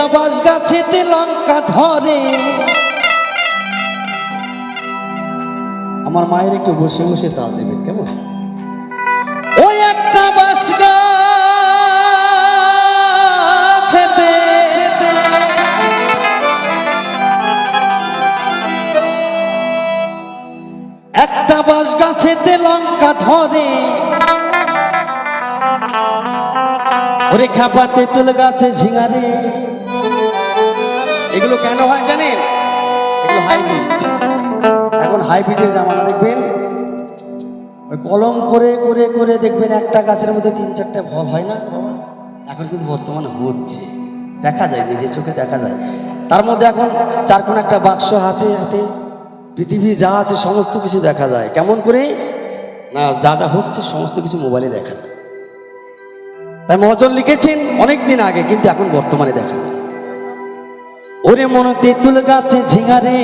একটা বাঁশ গাছেতে লঙ্কা ধরে। আমার মায়ের একটু বসে বসে তাল দেবেন কেমন? ওই একটা গাছেতে। একটা বাঁশ গাছেতে লঙ্কা ধরে। ওরে খাপা তেঁতুল গাছে ঝিঙারে। এগুলো কেন হয় জানেন? হাইব্রিড এখন হাইব্রিডের জামানা দেখবেন? ওই কলম করে করে করে দেখবেন একটা গাছের মধ্যে তিন চারটা ফল হয় না? এখন কিন্তু বর্তমানে হচ্ছে। দেখা যায়, নিজের চোখে দেখা যায়। তার মধ্যে এখন চার কোন একটা বাক্স আছে হাতে। পৃথিবী যা আছে সমস্ত কিছু দেখা যায়। কেমন করে? না, যা যা হচ্ছে সমস্ত কিছু মোবাইলে দেখা যায়। তাই মহাজন লিখেছেন অনেক দিন আগে, কিন্তু এখন বর্তমানে দেখা ওরে মন তেঁতুল গাছে ঝিঙারে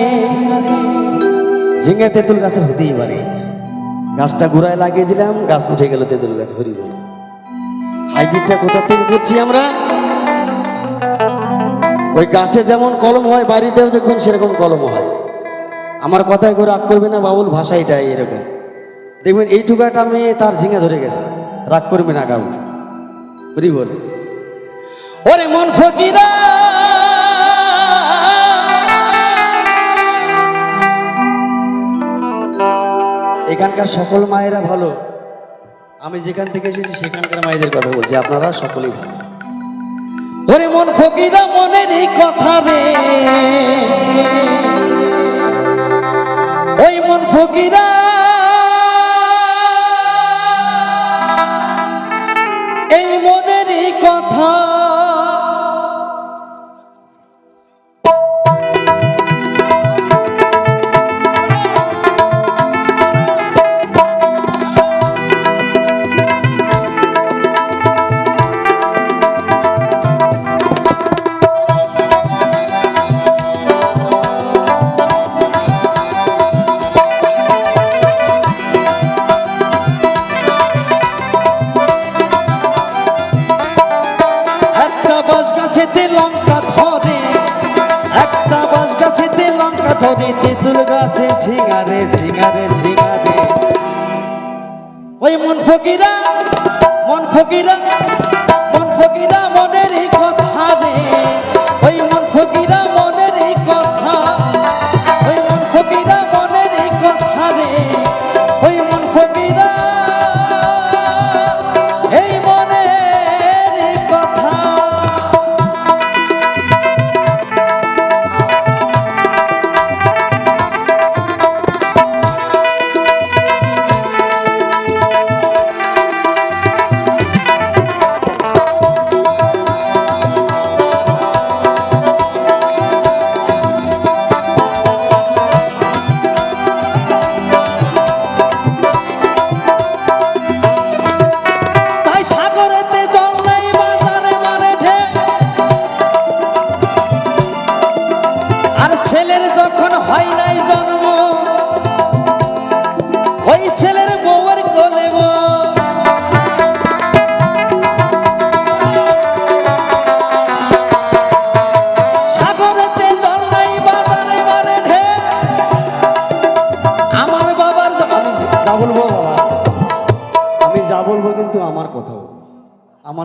ঝিঙে তেঁতুল গাছে হতেই পারে। গাছটা গোড়ায় লাগিয়ে দিলাম, গাছ উঠে গেল তেঁতুল গাছ, হরি বল। হাইব্রিডটা কোথা থেকে করছি আমরা? ওই গাছে যেমন কলম হয়, বাড়িতেও দেখবেন সেরকম কলম হয়। আমার কথায় করে রাগ করবে না, বাবুল ভাষা এটাই এরকম। দেখবেন এই টুকাটা মেয়ে তার ঝিঙে ধরে গেছে। রাগ করবে না কাউ হরি বল? ওরে মন ফকিরা এখানকার সকল মায়েরা ভালো। আমি যেখান থেকে এসেছি সেখানকার মায়েদের কথা বলছি, আপনারা সকলেই ভালো। ওরে মন ফকিরা মনের এই কথা রে। ওই মন ফকিরা ওই মন ফকিরা মন ফকিরা মন ফকিরা।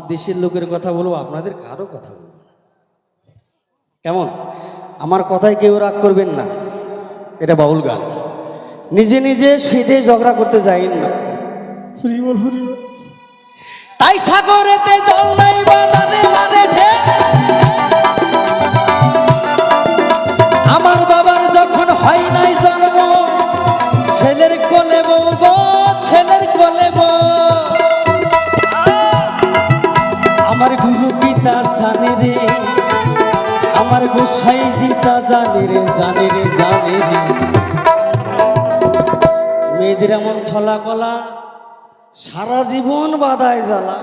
আমার দেশের লোকের কথা বলব আপনাদের কারও কথা বলব। কেমন? আমার কথায় কেউ রাগ করবেন না। এটা বাউল গান। নিজে নিজে সেদে ঝগড়া করতে যাইন না। তাই সাগরেতে জল নাই বাজারে রে জানে মেয়েদের এমন ছলা কলা, সারা জীবন বাধায় জ্বালা।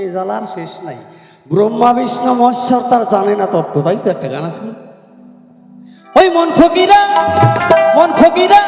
এই জ্বালার শেষ নাই। ব্রহ্মা, বিষ্ণু, মহেশ্বর তার জানে না তত্ত্ব, তাই তো একটা গান আছে। ওই মন ফকিরা মন ফকিরা।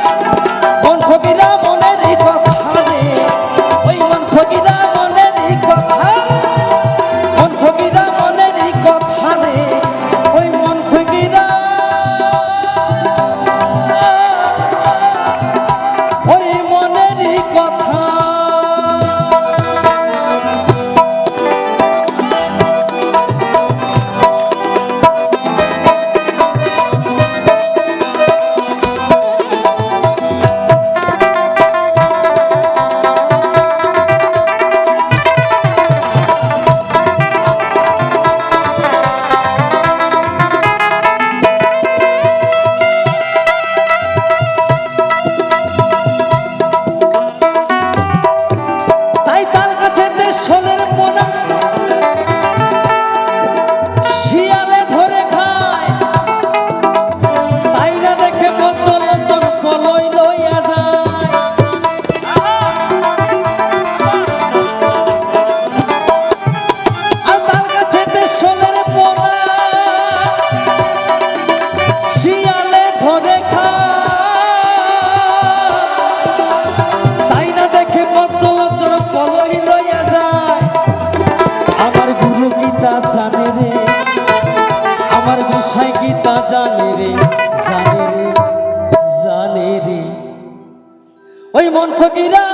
ফকিরা,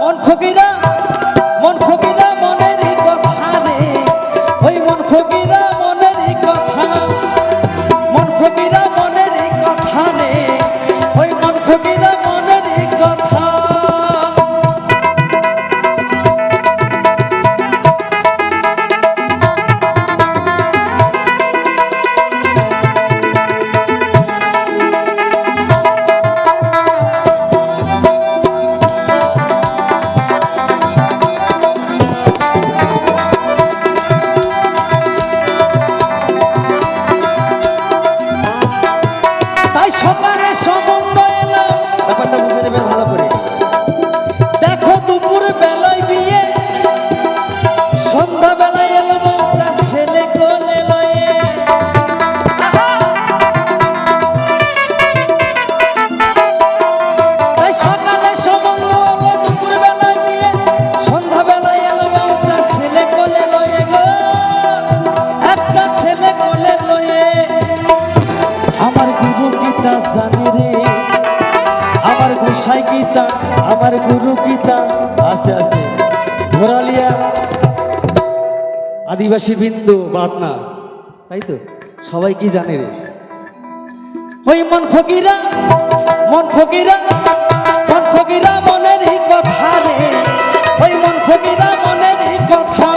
মন ফকিরা মন ফকিরা মনের কথা রে ওই মন ফকিরা মনের কথা, মন ফকিরা মনের কথা রে ওই মন ফকিরা আদিবাসী বিন্দু বাতনা তাই তো? সবাই কি জানে রে? ওই মন ফকিরা মন ফকিরা মন ফকিরা মনেরই কথা রে। ওই মন ফকিরা মনেরই কথা।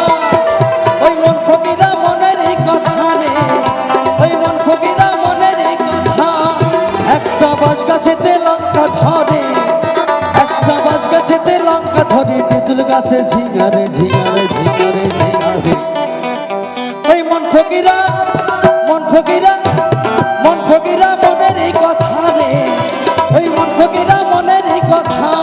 ওই মন ফকিরা মনেরই কথা রে। ওই মন ফকিরা মনেরই কথা। একটা বাস গাছেতে লঙ্কা ধরে একটা বাস গাছেতে লঙ্কা ধরে। তেঁতুল গাছে ঝিঙারে ঝিঙারে ঝিঙারে ঝিঙারে। ওই মন ফকিরা মনেরই কথা।